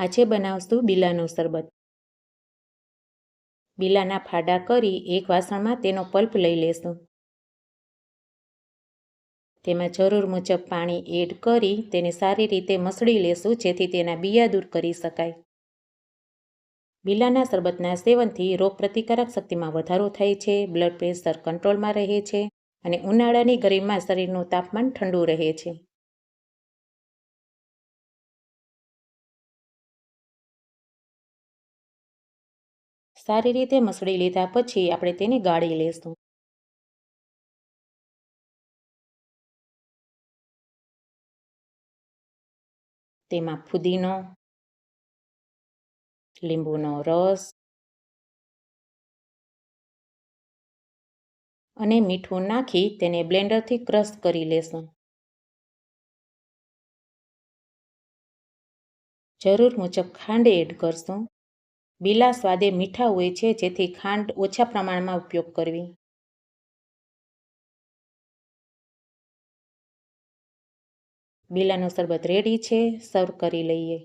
આજે બનાવશું બીલાનું શરબત. બીલાના ફાડા કરી એક વાસણમાં તેનો પલ્પ લઈ લેશું. તેમાં જરૂર મુજબ પાણી એડ કરી તેને સારી રીતે મસળી લેશું, જેથી તેના બિયા દૂર કરી શકાય. બીલાના શરબતના સેવનથી રોગપ્રતિકારક શક્તિમાં વધારો થાય છે, બ્લડ પ્રેશર કંટ્રોલમાં રહે છે અને ઉનાળાની ગરમીમાં શરીરનું તાપમાન ઠંડુ રહે છે. સારી રીતે મસળી લીધા પછી આપણે તેને ગાળી લેશું. તેમાં ફુદીનો, લીંબુનો રસ અને મીઠું નાખી તેને બ્લેન્ડરથી ક્રશ કરી લેશું. જરૂર મુજબ ખાંડ એડ કરશું. બીલા સ્વાદે મીઠા હોય છે, જેથી ખાંડ ઓછા પ્રમાણમાં ઉપયોગ કરવી. બીલાનો શરબત રેડી છે સર્વ કરી લઈએ.